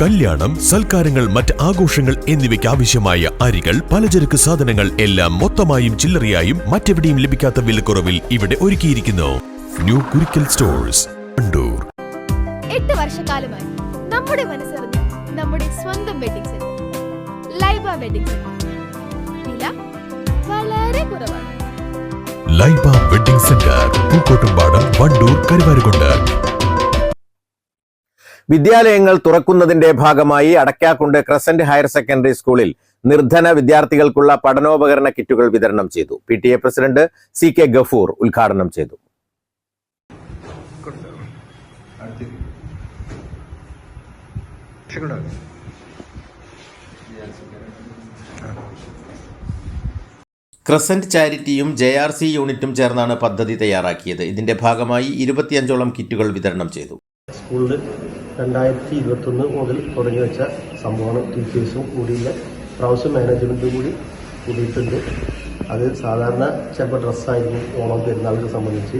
കല്യാണം സൽക്കാരങ്ങൾ മറ്റ് ആഘോഷങ്ങൾ എന്നിവയ്ക്ക് ആവശ്യമായ അരികൾ പലചരക്ക് സാധനങ്ങൾ എല്ലാം മൊത്തമായും ചില്ലറയായും മറ്റെവിടെയും ലഭിക്കാത്ത വിലക്കുറവിൽ ഇവിടെ ഒരുക്കിയിരിക്കുന്നു. ന്യൂ കുരിക്കൽ സ്റ്റോഴ്സ് കണ്ടൂർ എട്ട് വർഷക്കാലമായി നമ്മുടെ മനസ്സറിഞ്ഞ് നമ്മുടെ സ്വന്തം wedding centre Laiba wedding centre വില വളരെ കുറവാണ്. Laiba wedding centre Pookkottumpadam Wandoor Karuvarakundu. വിദ്യാലയങ്ങൾ തുറക്കുന്നതിന്റെ ഭാഗമായി അടക്കാക്കുണ്ട് ക്രസന്റ് ഹയർ സെക്കൻഡറി സ്കൂളിൽ നിർധന വിദ്യാർത്ഥികൾക്കുള്ള പഠനോപകരണ കിറ്റുകൾ വിതരണം ചെയ്തു. P T A president C K Gafoor ഉദ്ഘാടനം ചെയ്തു. ക്രസന്റ് ചാരിറ്റിയും ജെ ആർ സി യൂണിറ്റും ചേർന്നാണ് പദ്ധതി തയ്യാറാക്കിയത്. ഇതിന്റെ ഭാഗമായി ഇരുപത്തിയഞ്ചോളം കിറ്റുകൾ വിതരണം ചെയ്തു. സ്കൂളിൽ രണ്ടായിരത്തി ഇരുപത്തൊന്ന് മുതൽ തുടങ്ങി വെച്ച സംഭവമാണ് ടീച്ചേഴ്സും കൂടിയുള്ള പ്രാവശ്യം മാനേജ്മെന്റും കൂടി കൂടിയിട്ടുണ്ട്. അത് സാധാരണ ചിലപ്പോൾ ഡ്രസ്സായിരിക്കും ഓണം പെരുന്നാളിനെ സംബന്ധിച്ച്.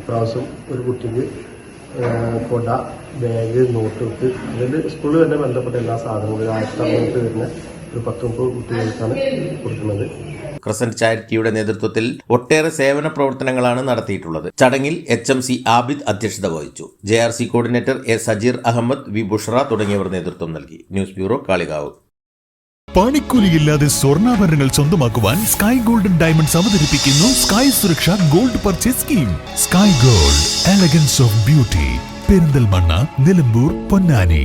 ഇപ്രാവശ്യം ഒരു കുട്ടിക്ക് കൊട ബാഗ് നോട്ട് ബുക്ക് അതിൽ സ്കൂളിൽ തന്നെ ബന്ധപ്പെട്ട എല്ലാ സാധനങ്ങളും ആയിരത്തി അറുന്നൂറ്റി വരുന്ന ഒരു പത്തൊമ്പത് കുട്ടികൾക്കാണ് കൊടുക്കുന്നത്. ക്രസന്റ് ചാരിറ്റിയുടെ നേതൃത്വത്തിൽ ഒട്ടേറെ സേവന പ്രവർത്തനങ്ങളാണ് നടത്തിയിട്ടുള്ളത്. ചടങ്ങിൽ എച്ച് എം സി ആബിദ് അധ്യക്ഷത വഹിച്ചു. J R C coordinator A Sajeer Ahammed V Bushara തുടങ്ങിയവർ നേതൃത്വം നൽകി. News bureau Kalikavu. പണിക്കൂലിയില്ലാതെ സ്വർണാഭരണങ്ങൾ സ്വന്തമാക്കുവാൻ സ്കൈ ഗോൾഡൻ ഡയമണ്ട്സ് അവതരിപ്പിക്കുന്നു സ്കൈ സുരക്ഷ gold purchase scheme. Sky gold elegance of beauty. Perinthalmanna Nilambur Ponnani.